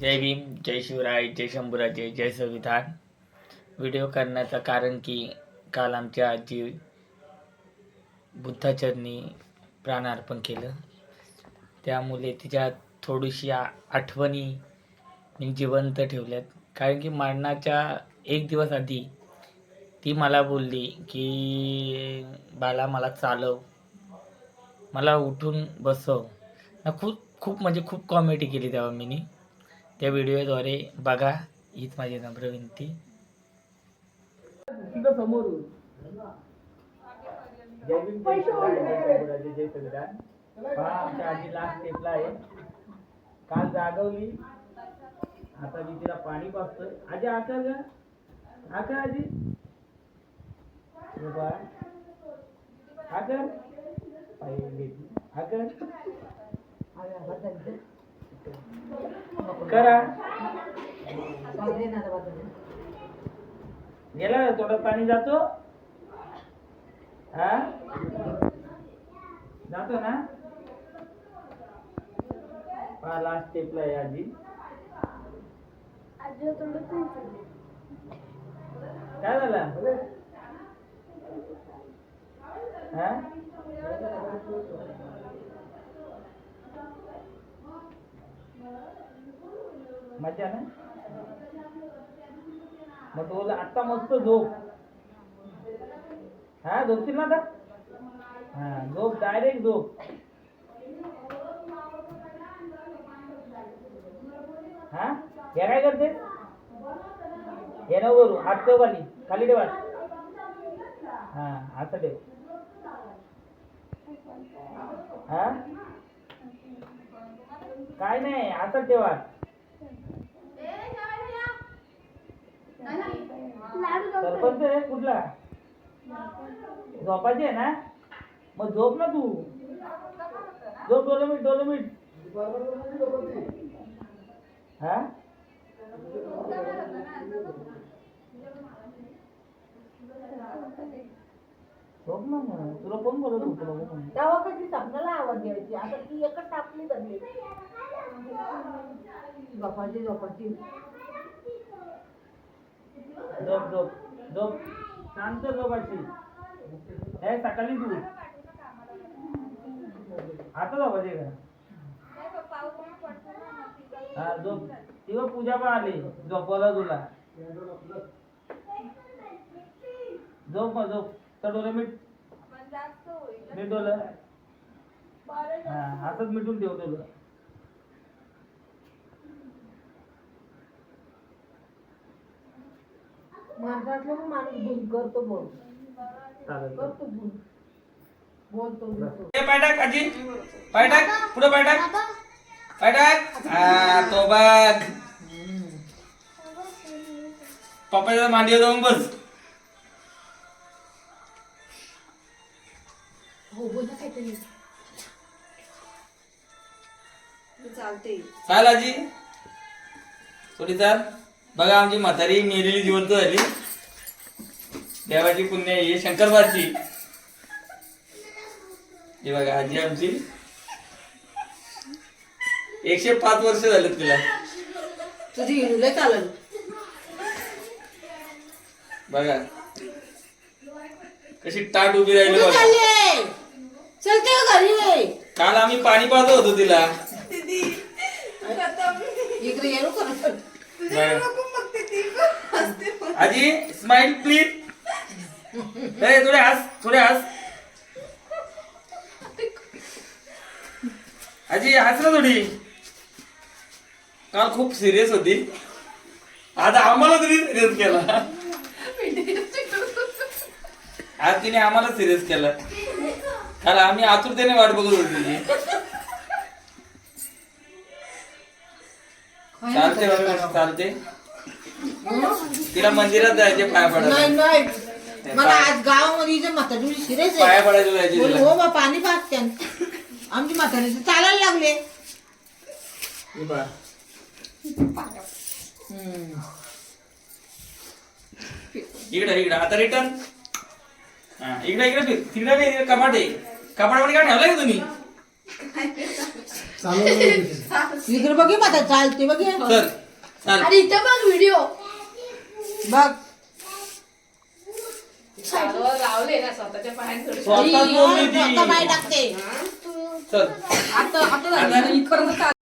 जय भीम जय शिवराय जय शंभूराजे जय संविधान. व्हिडिओ करण्याचं कारण की काल आमच्या आजी बुद्धाचरणी प्राणार्पण केलं. त्यामुळे तिच्या थोडीशी आ- आठवणी मी जिवंत ठेवल्यात. कारण की मरणाच्या एक दिवस आधी ती मला बोलली की बाला मला चालव. मला उठून बसव. ना खूप खूप म्हणजे खूप कॉमेडी केली तेव्हा मी त्या व्हिडिओद्वारे बघा हीच माझी नम्र विनंती. आमच्या आजी लास्ट स्टेपला आहे. काल जागवली. आता मी तिला पाणी पाजतोय. आजी आकार ग. आकार आजी. हे. आकार. आकार करा. गेला ना थोडं पाणी जातो. हा? जातो ना? हा लास्ट स्टेपला आहे आजी काय झालं? हा? मजा ना? मग तो आत्ता मस्त झोप. हा झोपशील ना आता? हा झोप डायरेक्ट झोप. हा? हे काय करते हे ना वरू हात ठेव खाली खाली ठेवा हा हात ठेव. हा? काय नाही असं ठेवा सरपंच आहे कुठला? झोपायची आहे ना? मग झोप ना तू. झोप डोलोमीट डोलोमीट हा? झोप ना मग. तुला कोण बोलत होतं? तेव्हा कधी सपनाला आवाज द्यायची. आता ती एकच टाकली बदली झोपाची झोपाची झोप झोप झोप. शांत झोपायची हे सकाळी तू. आता झोपायची का? हा झोप. तेव्हा पूजा पण आली. झोपवला तुला. झोप मग झोप. तर डोलं मीठ मीठ हा हातच मिटून ठेव तुला. पण माणूस भूल करतो बोल. करतो भूल. बोलतो बोलतो. ए, पाय टाक आजी. पाय टाक पुढे पाय टाक पाय टाक हा तो बघ. पप्पाच्या मांडीवर जाऊन बस. हो बोल काहीतरी चालते. चाल आजी. थोडी चाल. बघा आमची म्हातारी मेलेली जिवंत झाली. देवाची पुण्य ही शंकरबाची ही बघा आजी आमची. एकशे पाच वर्ष झालेत तिला. तुझी हिंडूला चालेल बघा. कशी टाट उभी राहिली बघा. चालले चलते घरी. काल आम्ही पाणी पाहत होतो तिला. इकडे येऊ बघा. आजी स्माइल प्लीज थोडे हस थोडे हस. आजी हस ना थोडी. काल खूप सिरियस होती. आता आम्हाला तरी सिरियस केला. आज तिने आम्हाला सिरियस केलं. कारण आम्ही आतुरतेने वाट बघत होतो तिची. चालते चालते तिला मंदिरात जायचे पाय नाही मला आज गावामध्ये जे म्हातारी शिरायचं पाया पडायचे जायचे बोल तिला. हो बा पाणी पाहत आमची म्हातारी तर चालायला लागले. हे पहा. हम्म. इकडे इकडे. आता रिटर्न हा इकडे इकडे फिर. तिकडे नाही कपाट आहे. कपाटामध्ये काय ठेवलंय का तुम्ही? इकडे बघे माता चालते बघे चल चल. आणि इथं बघ व्हिडिओ बघ. लावले ना स्वतःच्या पायांकडे स्वतः आता आता झालं.